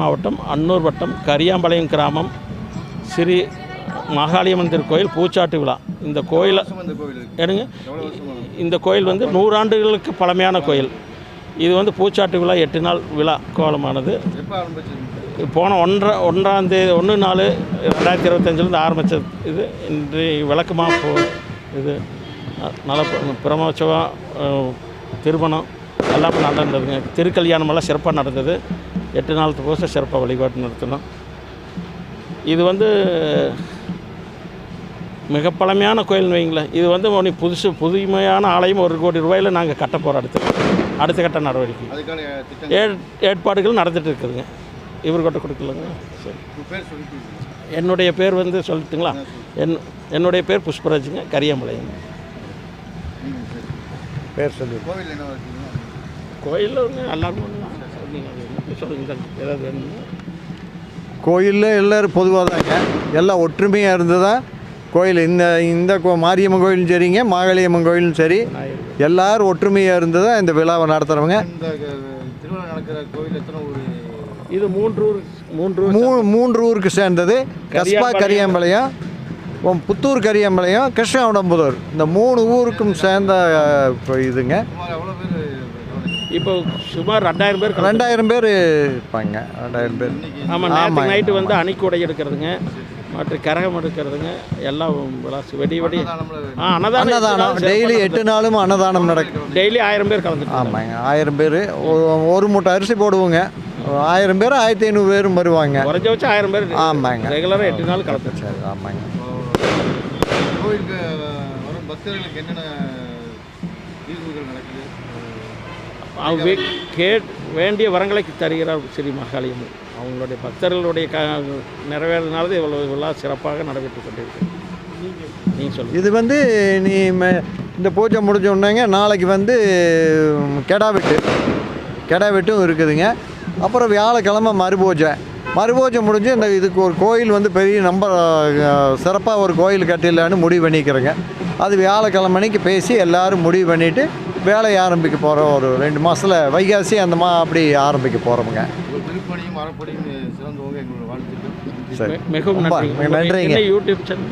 மாவட்டம் அன்னூர் வட்டம் கரியாம்பாளையம் கிராமம் ஸ்ரீ மாகாளியம்மன் திருக்கோயில் பூச்சாட்டு விழா. இந்த கோயிலை எடுங்க வருஷமா இந்த கோயில் வந்து நூறாண்டுகளுக்கு பழமையான கோயில். இது வந்து பூச்சாட்டு விழா எட்டு நாள் விழா கோலமானது. போன ஒன்றரை ஒன்றாம் தேதி ஒன்று நாலு ரெண்டாயிரத்தி இருபத்தஞ்சிலேருந்து ஆரம்பித்த இது இன்று விளக்கமாக போ இது நல்ல பிரமோற்சவம் திருமணம் எல்லாமே நடந்ததுங்க. திருக்கல்யாணமெல்லாம் சிறப்பாக நடந்தது. எட்டு நாள் பூசை சிறப்பாக வழிபாட்டு நடத்தினோம். இது வந்து மிக பழமையான கோயில்னு வைங்களேன். இது வந்து ஒன்று புதுசு புதுமையான ஆலயம் ஒரு கோடி ரூபாயில் நாங்கள் கட்ட போகிறோம் அடுத்து. அடுத்த கட்ட நடவடிக்கை. ஏ ஏற்பாடுகள் நடந்துட்டு இருக்குதுங்க. இவர்கிட்ட கொடுக்கலங்க. சரி. என்னுடைய பேர் வந்து சொல்லட்டுங்களா? என் என்னுடைய பேர் புஷ்பராஜுங்க கரியாமலைங்க. பேர் சொல்லி கோவில் என்ன வச்சுருக்கீங்க? கோயிலில் ஒன்று எல்லாருமே ஒன்று நீங்கள் சொல்லுங்க ஏதாவது வேணும்னா கோயிலில் எல்லோரும் பொதுவாக தாங்க எல்லாம் ஒற்றுமையாக இருந்ததா? கோயில் இந்த இந்த கோ மாரியம்மன் கோயிலும் சரிங்க மாகாளியம்மன் கோயிலும் சரி. எல்லாரும் ஒற்றுமையாக இருந்ததா இந்த விழாவை நடத்துகிறவங்க திருவிழா நடக்கிற கோவில் எத்தனை ஊர்? இது மூன்று ஊர் மூன்று ஊர் மூ மூன்று ஊருக்கு சேர்ந்தது. கஸ்பா கரியாம்பாளையம். உம், புத்தூர் கரியாம்பாளையம் கிருஷ்ணாவடம்புதூர் இந்த மூணு ஊருக்கும் சேர்ந்த இதுங்க சுமார் எவ்வளோ பேர் கவனிக்கிறீங்க? இப்போ சுமார் ரெண்டாயிரம் பேர் கலந்து- ரெண்டாயிரம் பேர் இருப்பாங்க. ரெண்டாயிரம் பேர். ஆமாம் நேற்று நைட்டு வந்து அணிக்குடை எடுக்கிறதுங்க மற்ற கரகம் எடுக்கிறதுங்க எல்லாம் விளாசு வெடி வெடி. ஆ அன்னதானம் அன்னதானம். டெய்லி எட்டு நாளும் அன்னதானம் நடக்கும். டெய்லி ஆயிரம் பேர் கலந்துட்டு ஆமாங்க ஆயிரம் பேர். ஒரு மூட்டை அரிசி போடுவோங்க. ஆயிரம் பேர் ஆயிரத்தி ஐநூறு பேரும் வருவாங்க. குறைஞ்ச வச்சு ஆயிரம் பேர் ஆமாங்க. ரெகுலராக எட்டு நாள் கலந்துட்டு சரி ஆமாங்க. கோவிலுக்கு வரும் பக்தர்களுக்கு என்னென்ன தீர்வுகள் நடக்குது? அவங்க கே வேண்டிய வரங்களை தருகிறார் ஸ்ரீ மகாளியம்மன் அவங்களுடைய பக்தர்களுடைய க நிறைவேறினால இவ்வளோ இவ்வளோ சிறப்பாக நடைபெற்று கொண்டிருக்கிறது. நீங்கள் சொல்லுங்கள் இது வந்து நீ ம- இந்த பூஜை முடிஞ்ச உடனேங்க நாளைக்கு வந்து கெடா வெட்டு. கெடா வெட்டும் இருக்குதுங்க. அப்புறம் வியாழக்கிழமை மறுபூஜை. மறுபூஜை முடிஞ்சு இந்த இதுக்கு ஒரு கோயில் வந்து பெரிய நம்ப சிறப்பாக ஒரு கோயில் கட்டிடலான்னு முடிவு பண்ணிக்கிறேங்க. அது வியாழக்கிழமைக்கு பேசி எல்லோரும் முடிவு பண்ணிவிட்டு வேலையை ஆரம்பிக்க போகிறோம் ஒரு ரெண்டு மாதத்தில் வைகாசி அந்த மா அப்படி ஆரம்பிக்க போகிறோமுங்க சரி. மிகவும் நன்றிங்க. YouTube channel